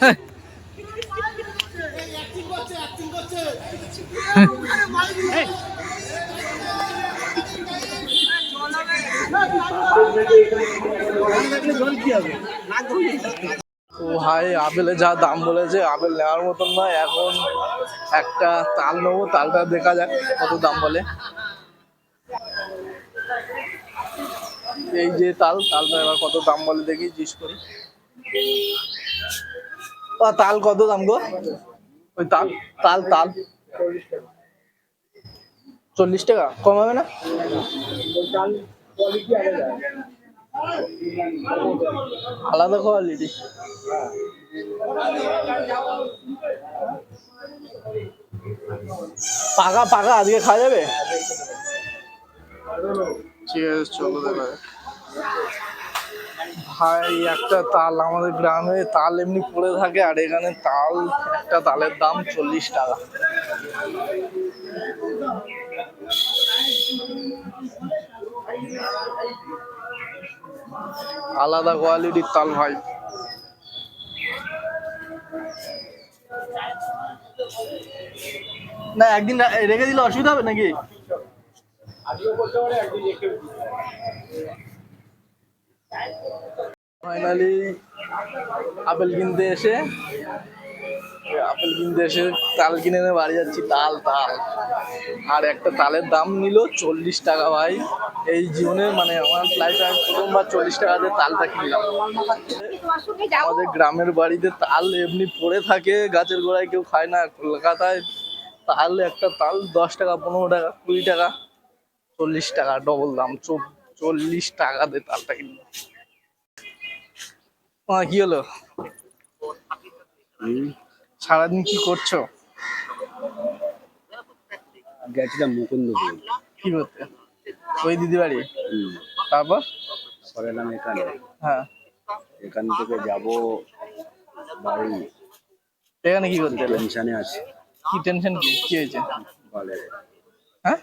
ও ভাই যা দাম বলেছে, আপেল নেওয়ার মতন নয়, এখন একটা তাল নেব, তালটা দেখা যাক কত দাম বলে। এই যে তাল, তালটা এবার কত দাম বলে দেখি, জিজ্ঞেস করি। তাল কত দাম গো? ওই তাল। তাল তাল। চল্লিশ টাকা কমাবে না? আলাদা কোয়ালিটি পাকা পাকা আজকে খাওয়া যাবে? ঠিক আছে চলো দেখা। ভাই, একটা তাল আমাদের গ্রামে তাল এমনি পড়ে থাকে, আর এখানে তাল, একটা তালের দাম চল্লিশ টাকা। আলাদা কোয়ালিটির তাল ভাই। না, একদিন রেখে দিলে অসুবিধা হবে নাকি? ফাইনালি আপেল কিনতে এসে, আপেল কিনতে এসে তাল কিনে এনে বাড়ি যাচ্ছি, তাল তাল। আর একটা তালের দাম নিল চল্লিশ টাকা ভাই। এই জীবনে মানে আমার লাইফে আমি প্রথমবার চল্লিশ টাকা দিয়ে তালটা কিনলাম। আমাদের গ্রামের বাড়িতে তাল এমনি পড়ে থাকে, গাছের গোড়ায় কেউ খায় না। কলকাতায় তাল, একটা তাল দশ টাকা, পনেরো টাকা, কুড়ি টাকা, চল্লিশ টাকা ডবল দাম চো- চল্লিশ টাকা দিয়ে তালটা মা, কি হলো? সারাদিন কি করছ? গেছিলাম মুকুন্দপুর। কি করতে? ওই দিদি বাড়ি। তারপর? সরেলাম এখানে। হ্যাঁ। এখান থেকে যাব বাড়ি। এখানে কি করতে? টেনশনে আছি। কি টেনশন কি? কি হয়েছে? বলে। হ্যাঁ?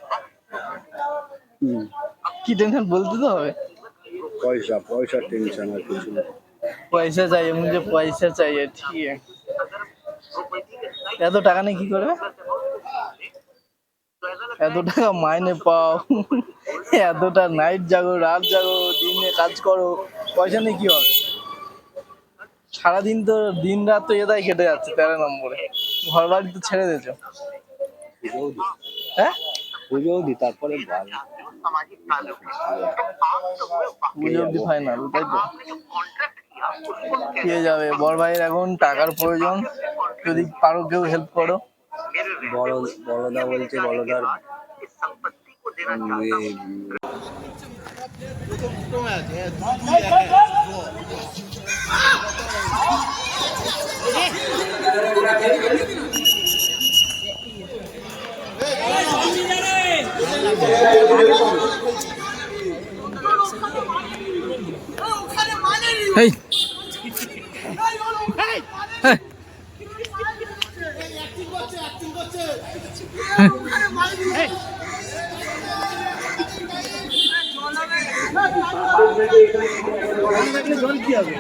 হুম। কি টেনশন বলতে তো হবে? পয়সা পয়সার টেনশন আর কিছু না। পয়সা চাই মুঝে পয়সা চাই ঠিক। এত টাকা নেই কি করবে? এত টাকা মাইনে পাও। এতটা নাইট জাগো রাত জাগো দিনে কাজ করো পয়সা নেই কি হবে? সারাদিন তো দিন রাত তো এদাই কেটে যাচ্ছে তেরো নম্বরে। ঘর বাড়ি তো ছেড়ে দিয়েছ। হ্যাঁ? পুজোও দি তারপরে পুজো অব্দি ফাইনাল তাই তো? পেয়ে যাবে। বড় ভাইয়ের এখন টাকার প্রয়োজন। যদি পারো কেউ হেল্প করো। বড় বড়দা বলছে বড়দার এ, এই। জল কি হবে